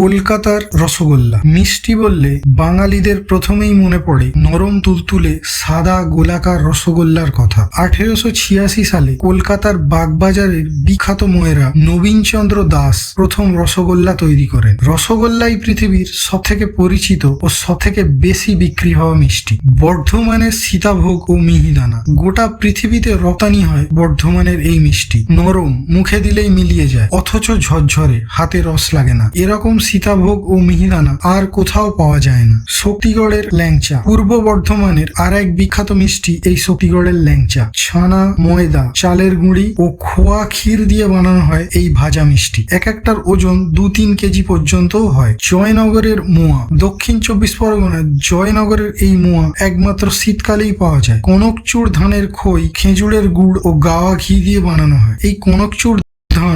কলকাতার রসগোল্লা। মিষ্টি বললে বাঙালিদের প্রথমেই মনে পড়ে নরম তুলতুলে সাদা গোলাকার রসগোল্লার কথা। আঠেরোশো ছিয়াশি সালে কলকাতার বাগবাজারের বিখ্যাত ময়েরা নবীনচন্দ্র দাস প্রথম রসগোল্লা তৈরি করেন। রসগোল্লাই পৃথিবীর সব থেকে পরিচিত ও সব থেকে বেশি বিক্রি হওয়া মিষ্টি। বর্ধমানের সীতাভোগ ও মিহিদানা। গোটা পৃথিবীতে রপ্তানি হয় বর্ধমানের এই মিষ্টি। নরম, মুখে দিলেই মিলিয়ে যায়, অথচ ঝরঝরে, হাতে রস লাগে না। এরকম সীতাভোগ ও মিহিদানা আর কোথাও পাওয়া যায় না। শক্তিগড়ের ল্যাংচা। পূর্ব বর্ধমানের আর এক বিখ্যাত মিষ্টি এই শক্তিগড়ের ল্যাংচা। ছানা, ময়দা, চালের গুঁড়ি ও খোয়া ক্ষীর দিয়ে বানানো হয় এই ভাজা মিষ্টি। এক একটার ওজন দু তিন কেজি পর্যন্তও হয়। জয়নগরের মোয়া। দক্ষিণ চব্বিশ পরগনার জয়নগরের এই মোয়া একমাত্র শীতকালেই পাওয়া যায়। কনকচুর ধানের খই, খেজুরের গুড় ও গাওয়া ঘি দিয়ে বানানো হয়। এই কনকচুর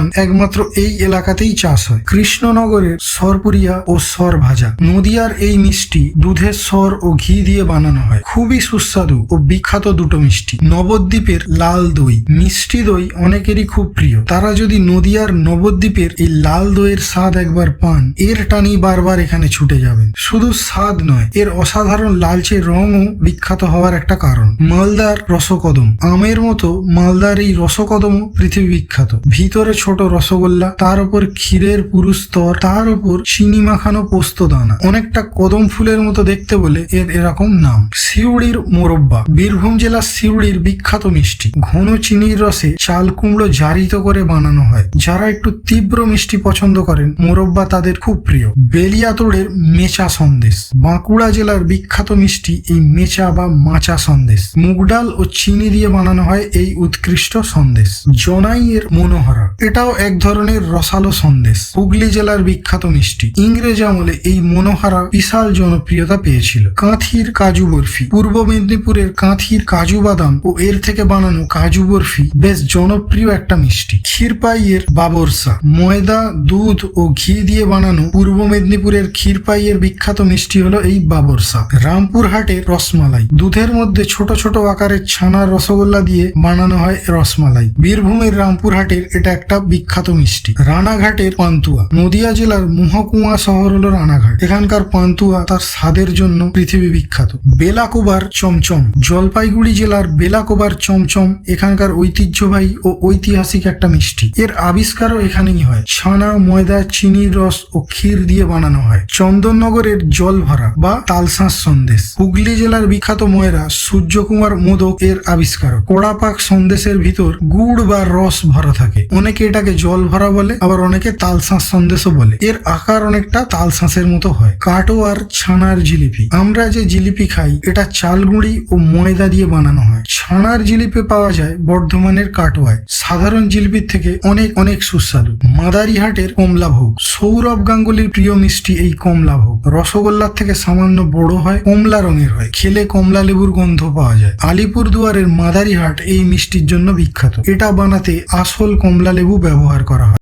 ধান একমাত্র এই এলাকাতেই চাষ হয়। কৃষ্ণনগরের সরপুরিয়া ও সর ভাজা নদিয়ার এই মিষ্টি দুধের সর ও ঘি দিয়ে বানানো হয়। খুবই সুস্বাদু ও বিখ্যাত দুটো মিষ্টি। নবদ্বীপের লাল দই। মিষ্টি দই অনেকেরই খুব প্রিয়। তারা যদি নদিয়ার নবদ্বীপের এই লাল দইয়ের স্বাদ একবার পান, এর টানি বারবার এখানে ছুটে যাবেন। শুধু স্বাদ নয়, এর অসাধারণ লালচে রঙও বিখ্যাত হওয়ার একটা কারণ। মালদার রসকদম। আমের মতো মালদার এই রসকদমও পৃথিবী বিখ্যাত। ভিতরে ছোট রসগোল্লা, তার উপর ক্ষীরের পুরু স্তর, তার উপর চিনি মাখানো পোস্ত দানা। অনেকটা কদম ফুলের মতো দেখতে বলে এর এরকম নাম। সিউড়ির মোরব্বা, বীরভূম জেলার সিউড়ির বিখ্যাত মিষ্টি। ঘন চিনির রসে চাল কুমড়ো জারিত করে বানানো হয়। যারা একটু তীব্র মিষ্টি পছন্দ করেন, মোরব্বা তাদের খুব প্রিয়। বেলিয়াতোড়ের মেচা সন্দেশ। বাঁকুড়া জেলার বিখ্যাত মিষ্টি এই মেচা বা মাচা সন্দেশ। মুগ ডাল ও চিনি দিয়ে বানানো হয় এই উৎকৃষ্ট সন্দেশ। জনাইয়ের মনোহরা। এটাও এক ধরনের রসালো সন্দেশ। হুগলি জেলার বিখ্যাত মিষ্টি। ইংরেজ আমলে এই মনোহারা বিশাল জনপ্রিয়তা পেয়েছিল। কাঁথির কাজু বরফি। পূর্ব মেদিনীপুরের কাঁথির কাজু বাদাম ও এর থেকে বানানো কাজু বরফি বেশ জনপ্রিয় একটা মিষ্টি। ক্ষীরপাইয়ের বাবরসা। ময়দা, দুধ ও ঘি দিয়ে বানানো পূর্ব মেদিনীপুরের ক্ষীরপাইয়ের বিখ্যাত মিষ্টি হলো এই বাবরসা। রামপুরহাটের রসমালাই। দুধের মধ্যে ছোট ছোট আকারের ছানার রসগোল্লা দিয়ে বানানো হয় রসমালাই। বীরভূমের রামপুরহাটের এটা একটা বিখ্যাত মিষ্টি। রানাঘাটের পান্তুয়া। নদিয়া জেলার মহকুমা শহর হলো রানাঘাট। এখানকার পান্তুয়া তার স্বাদের জন্য পৃথিবী বিখ্যাত। বেলাকোবার চমচম। জলপাইগুড়ি জেলার বেলাকোবার চমচম এখানকার ঐতিহ্যবাহী ও ঐতিহাসিক একটা মিষ্টি। এর আবিষ্কারও এখানেই হয়। ছানা, ময়দা চিনির রস ও ক্ষীর দিয়ে বানানো হয়। চন্দননগরের জল ভরা বা তালসাঁস সন্দেশ। হুগলি জেলার বিখ্যাত ময়রা সূর্যকুমার মোদক এর আবিষ্কারক। কোড়াপাক সন্দেশের ভিতর গুড় বা রস ভরা থাকে। অনেকে এটাকে জল ভরা বলে, আবার অনেকে তালশাঁস সন্দেশও বলে। এর আকার অনেকটা তালশাঁসের মতো হয়। কাটোয়ার ছানার জিলিপি। আমরা যে জিলিপি খাই, এটা চালগুঁড়ি ও ময়দা দিয়ে বানানো হয়। ছানার জিলিপি পাওয়া যায় বর্ধমানের কাটোয়ায়। সাধারণ জিলিপির থেকে অনেক অনেক সুস্বাদু। মাদারিহাটের কমলাভোগ সৌরভ গাঙ্গুলির প্রিয় মিষ্টি এই কমলা কমলাভোগ রসগোল্লার থেকে সামান্য বড় হয়, কমলা রঙের হয়। খেলে কমলা লেবুর গন্ধ পাওয়া যায়। আলিপুর দুয়ারের মাদারিহাট এই মিষ্টির জন্য বিখ্যাত। এটা বানাতে আসল কমলা লেবু ব্যবহার করা হয়।